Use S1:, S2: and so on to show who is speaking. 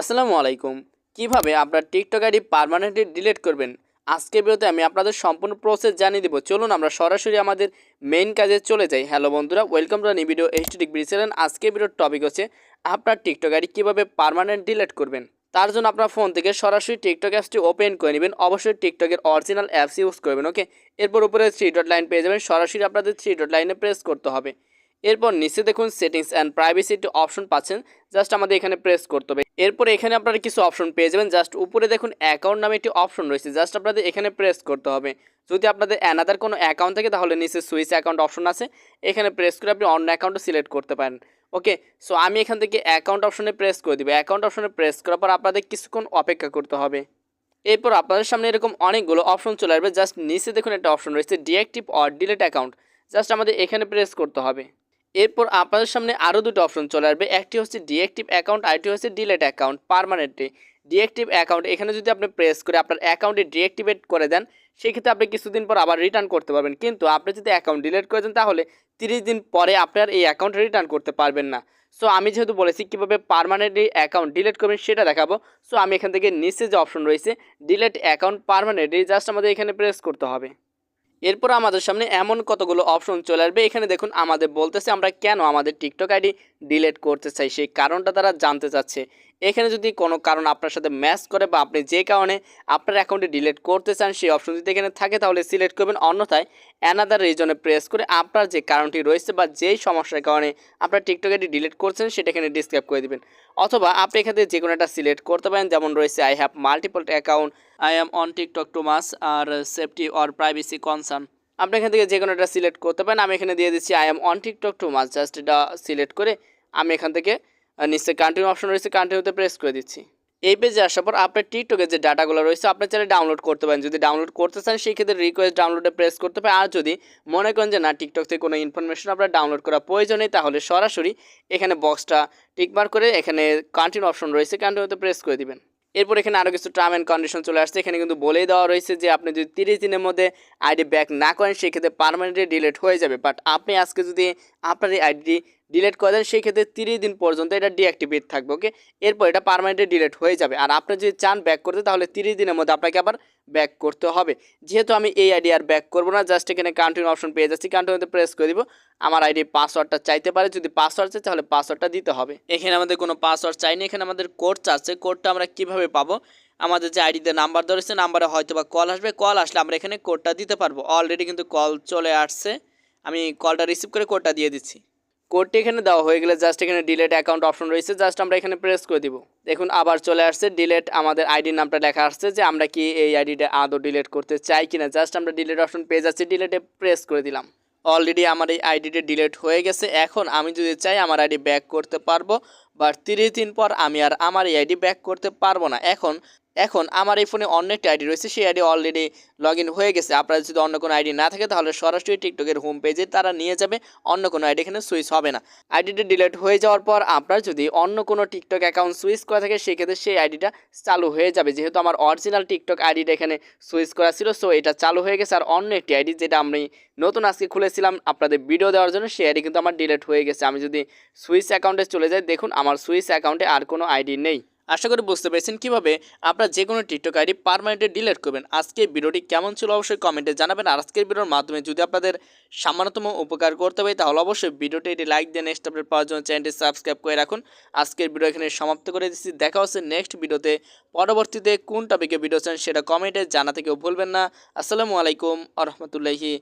S1: আসসালামু আলাইকুম। কীভাবে আপনার টিকটক আইডি পারমানেন্টলি ডিলিট করবেন? আজকে ভিডিওতে আমি আপনাদের সম্পূর্ণ প্রসেস জানিয়ে দেবো। চলুন আমরা সরাসরি আমাদের মেইন কাজে চলে যাই। হ্যালো বন্ধুরা ওয়েলকাম টু নিউ ভিডিও টিক বিড়িছিলেন আজকে ভিডিওর টপিক হচ্ছে, আপনার টিকটক আইডি কীভাবে পারমানেন্ট ডিলিট করবেন? তার জন্য আপনার ফোন থেকে সরাসরি টিকটক অ্যাপসটি ওপেন করে নেবেন। অবশ্যই টিকটকের অরিজিনাল অ্যাপস ইউজ করবেন ওকে এরপর উপরে থ্রি ডট লাইন পেয়ে যাবেন। সরাসরি আপনাদের থ্রি ডট লাইনে প্রেস করতে হবে। এরপর নিচে দেখুন সেটিংস অ্যান্ড প্রাইভেসি একটি অপশন পাচ্ছেন। জাস্ট আমাদের এখানে প্রেস করতে হবে। এরপর এখানে আপনারা কিছু অপশন পেয়ে যাবেন। জাস্ট উপরে দেখুন অ্যাকাউন্ট নামে একটি অপশন রয়েছে। জাস্ট আপনাদের এখানে প্রেস করতে হবে। যদি আপনাদের অ্যানাদার কোনো অ্যাকাউন্ট থাকে, তাহলে নিচে সুইচ অ্যাকাউন্ট অপশন আছে। এখানে প্রেস করে আপনি অন্য অ্যাকাউন্টও সিলেক্ট করতে পারেন। ওকে সো আমি এখান থেকে অ্যাকাউন্ট অপশনে প্রেস করে দিব। অ্যাকাউন্ট অপশনে প্রেস করার পর আপনাদের কিছুক্ষণ অপেক্ষা করতে হবে। এরপর আপনাদের সামনে এরকম অনেকগুলো অপশন চলে আসবে। জাস্ট নিচে দেখুন একটা অপশন রয়েছে। Deactive or delete account just আমাদের এখানে প্রেস করতে হবে। এরপর আপনাদের সামনে আরও দুটো অপশন চলে আসবে। একটি হচ্ছে ডিএক্টিভ অ্যাকাউন্ট আরেকটি হচ্ছে delete account permanently deactive account এখানে যদি আপনি প্রেস করে আপনার অ্যাকাউন্টে ডিএক্টিভেট করে দেন, সেক্ষেত্রে আপনি কিছুদিন পর আবার রিটার্ন করতে পারবেন। কিন্তু আপনি যদি অ্যাকাউন্ট ডিলেট করে দেন, তাহলে তিরিশ দিন পরে আপনার এই অ্যাকাউন্ট রিটার্ন করতে পারবেন না। সো আমি যেহেতু বলেছি কীভাবে পারমানেন্টলি অ্যাকাউন্ট ডিলেট করবেন, সেটা দেখাবো। সো আমি এখান থেকে নিচে যে অপশন রয়েছে ডিলেট অ্যাকাউন্ট পারমানেন্টলি জাস্ট আমাদের এখানে প্রেস করতে হবে। এরপর আমাদের সামনে এমন কতগুলো অপশন চলে আসবে। এখানে দেখুন, আমাদের বলতেছে আমরা কেন আমাদের টিকটক আইডি ডিলেট করতে চাই, সেই কারণটা তারা জানতে চাচ্ছে। এখানে যদি কোনো কারণ আপনার সাথে ম্যাচ করে বা আপনি যে কারণে আপনার অ্যাকাউন্টে ডিলিট করতে চান, সেই অপশন যদি এখানে থাকে, তাহলে সিলেক্ট করবেন। অন্যথায় অ্যানাদার রিজনে প্রেস করে আপনার যে কারণটি রয়েছে বা যেই সমস্যার কারণে আপনার টিকটক আইডি ডিলিট করছেন, সেটা এখানে ডিসক্রাইব করে দেবেন। অথবা আপনি এখানে যে কোনো একটা সিলেক্ট করতে পারেন, যেমন রয়েছে I have multiple account I am on TikTok too much R safety or privacy concern আপনি এখান থেকে যে কোনো একটা সিলেক্ট করতে পারেন। আমি এখানে দিয়ে দিচ্ছি I am on TikTok too much just এটা সিলেক্ট করে আমি এখান থেকে নিচে কন্টিনিউ অপশন রয়েছে কন্টিনিউতে প্রেস করে দিচ্ছি। এই পেজে আসার পর আপনার টিকটকের যে ডাটাগুলো রয়েছে, আপনি চাইলে ডাউনলোড করতে পারেন। যদি ডাউনলোড করতে চান, সেই ক্ষেত্রে রিকোয়েস্ট ডাউনলোডে প্রেস করতে পারেন। আর যদি মনে করেন যে না টিকটক থেকে কোনো ইনফরমেশন আপনার ডাউনলোড করা প্রয়োজন নেই, তাহলে সরাসরি এখানে বক্সটা টিকমার করে এখানে কন্টিনিউ অপশন রয়েছে কন্টিনিউতে প্রেস করে দিবেন। এরপর এখানে আরও কিছু টার্ম অ্যান্ড কন্ডিশন চলে আসছে। এখানে কিন্তু বলেই দেওয়া রয়েছে যে, আপনি যদি তিরিশ দিনের মধ্যে আইডি ব্যাক না করেন সেক্ষেত্রে পারমানেন্টলি ডিলেট হয়ে যাবে। বাট আপনি আজকে যদি আপনার এই আইডি ডিলিট করে দেন, সেই ক্ষেত্রে তিরিশ দিন পর্যন্ত এটা ডিঅ্যাক্টিভেট থাকবে ওকে এরপর এটা পারমানেন্টলি ডিলেট হয়ে যাবে। আর আপনি যদি চান ব্যাক করতে, তাহলে তিরিশ দিনের মধ্যে আপনাকে আবার ব্যাক করতে হবে। যেহেতু আমি এই আইডি আর ব্যাক করব না জাস্ট এখানে কন্টিনিউ অপশন পেয়ে যাচ্ছি। কন্টিনিউতে প্রেস করে দিব। আমার আইডি পাসওয়ার্ডটা চাইতে পারে, যদি পাসওয়ার্ড চাই, তাহলে পাসওয়ার্ডটা দিতে হবে। এখানে আমাদের কোনো পাসওয়ার্ড চাইনি, এখানে আমাদের কোড চাচ্ছে। কোডটা আমরা কীভাবে পাবো? আমাদের যে আইডিতে নাম্বার ধরেছে নাম্বারে হয়তো বা কল আসবে। কল আসলে আমরা এখানে কোডটা দিতে পারব। অলরেডি কিন্তু কল চলে আসছে। আমি কলটা রিসিভ করে কোডটা দিয়ে দিচ্ছি। কোডটি এখানে দেওয়া হয়ে গেলে জাস্ট এখানে ডিলেট অ্যাকাউন্ট অপশন রয়েছে জাস্ট আমরা এখানে প্রেস করে দিব। দেখুন, আবার চলে আসছে ডিলেট আমাদের আইডির নামটা লেখা আসছে যে আমরা কি এই আইডিটা আদৌ ডিলেট করতে চাই কিনা। জাস্ট আমরা ডিলেট অপশন পেয়ে যাচ্ছি ডিলেটে প্রেস করে দিলাম। অলরেডি আমার এই আইডিটা ডিলেট হয়ে গেছে। এখন আমি যদি চাই আমার আইডি ব্যাক করতে পারব বাট তিরিশ দিন পর আমি আর আমার এই আইডি ব্যাক করতে পারব না। এখন এখন আমার এই ফোনে অন্য একটি আইডি রয়েছে, সেই আইডি অলরেডি লগ ইন হয়ে গেছে। আপনার যদি অন্য কোনো আইডি না থাকে, তাহলে সরাসরি টিকটকের হোম পেজে তারা নিয়ে যাবে, অন্য কোনো আইডি এখানে সুইচ হবে না। আইডিটা ডিলিট হয়ে যাওয়ার পর আপনার যদি অন্য কোনো টিকটক অ্যাকাউন্ট সুইচ করা থাকে, সেক্ষেত্রে সেই আইডিটা চালু হয়ে যাবে। যেহেতু আমার অরিজিনাল টিকটক আইডিটা এখানে সুইচ করা ছিল সো এটা চালু হয়ে গেছে। আর অন্য একটি আইডি যেটা আমি নতুন আজকে খুলেছিলাম আপনাদের ভিডিও দেওয়ার জন্য, সেই আইডি কিন্তু আমার ডিলিট হয়ে গেছে। আমি যদি সুইচ অ্যাকাউন্টে চলে যাই, দেখুন আমার সুইচ অ্যাকাউন্টে আর কোনো আইডি নেই। আশা করি বুঝতে পেরেছেন কীভাবে আপনার যে কোনো টিকটক আইডি পারমানেন্টলি ডিলিট করবেন। আজকে ভিডিওটি কেমন ছিল অবশ্যই কমেন্টে জানাবেন। আর আজকের ভিডিওর মাধ্যমে যদি আপনাদের সামান্যতম উপকার করতে পারি তাহলে অবশ্যই ভিডিওটি এটি লাইক দিয়ে নেক্সট আপডেট পাওয়ার জন্য চ্যানেলটি সাবস্ক্রাইব করে রাখুন। আজকের ভিডিও এখানে সমাপ্ত করে দিচ্ছি। দেখা হচ্ছে নেক্সট ভিডিওতে। পরবর্তীতে কোন টপিকে ভিডিও চান সেটা কমেন্টে জানাতে কেউ ভুলবেন না। আসসালামু আলাইকুম আ রহমতুল্লাহি